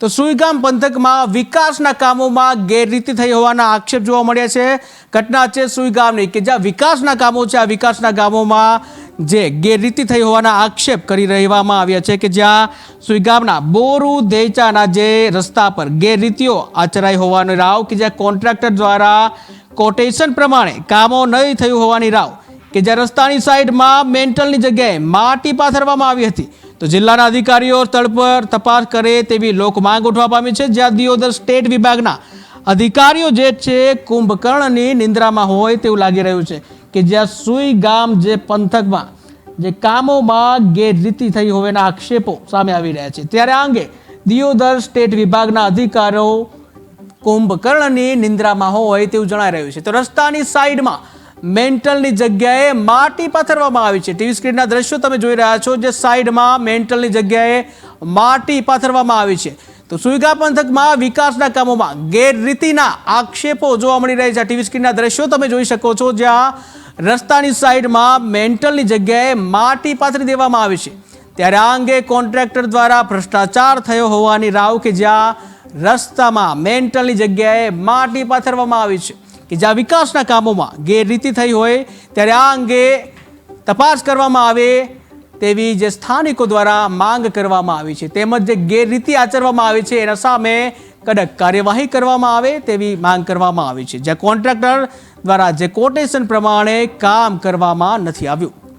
તો સુઈગામ પંથકમાં વિકાસના કામોમાં ગેરરીતિ થઈ હોવાના આક્ષેપ જોવા મળ્યા છે. ઘટના છે સુઈગામની કે જ્યાં વિકાસના કામો છે, આ વિકાસના કામોમાં જે ગેરરીતિ થઈ હોવાના આક્ષેપ કરી રહેવામાં આવ્યા છે કે જ્યાં સુઈગામના બોરુ, દેચાના જે રસ્તા પર ગેરરીતિઓ આચરાઈ હોવાનો રાવ કે જ્યાં કોન્ટ્રાક્ટર દ્વારા કોટેશન પ્રમાણે કામો નહીં થયું હોવાની રાવ કે જ્યાં રસ્તાની સાઈડમાં મેન્ટલની જગ્યાએ માટી પાથરવામાં આવી હતી. તો જિલ્લાના અધિકારીઓ સ્થળ પર તપાસ કરે તેવી લોક માંગ ઉઠવા પામી છે. જ્યાં દિયોદર સ્ટેટ વિભાગના અધિકારીઓ જે છે, કુંભકર્ણની નિંદ્રામાં હોય તેવું લાગી રહ્યું છે કે જ્યાં સુઈ ગામ જે પંથકમાં જે કામોમાં ગેરરીતિ થઈ હોવાના આક્ષેપો સામે આવી રહ્યા છે. ત્યારે આ અંગે દિયોદર સ્ટેટ વિભાગના અધિકારીઓ કુંભકર્ણની નિંદ્રામાં હોય તેવું જણાઈ રહ્યું છે. તો રસ્તાની સાઈડમાં મેન્ટલની જગ્યાએ માટી પાથરવામાં આવી છે. ટીવી સ્ક્રીનના દ્રશ્યો તમે જોઈ રહ્યા છો જે સાઈડમાં મેન્ટલની જગ્યાએ માટી પાથરવામાં આવી છે. તો સુઈગા પંથકમાં વિકાસના કામોમાં ગેરરીતિના આક્ષેપો જોવા મળી રહ્યા છે. ટીવી સ્ક્રીનના દ્રશ્યો તમે જોઈ શકો છો જ્યાં રસ્તાની સાઈડમાં મેન્ટલની જગ્યાએ માટી પાથરી દેવામાં આવી છે. ત્યારે આ અંગે કોન્ટ્રાક્ટર દ્વારા ભ્રષ્ટાચાર થયો હોવાની રાવ કે જ્યાં રસ્તામાં મેન્ટલની જગ્યાએ માટી પાથરવામાં આવી છે. કે જ્યાં વિકાસના કામોમાં ગેરરીતિ થઈ હોય, ત્યારે આ અંગે તપાસ કરવામાં આવે તેવી જે સ્થાનિકો દ્વારા માંગ કરવામાં આવી છે. તેમજ જે ગેરરીતિ આચરવામાં આવી છે, એના સામે કડક કાર્યવાહી કરવામાં આવે તેવી માંગ કરવામાં આવી છે. જ્યાં કોન્ટ્રાક્ટર દ્વારા જે કોટેશન પ્રમાણે કામ કરવામાં નથી આવ્યું.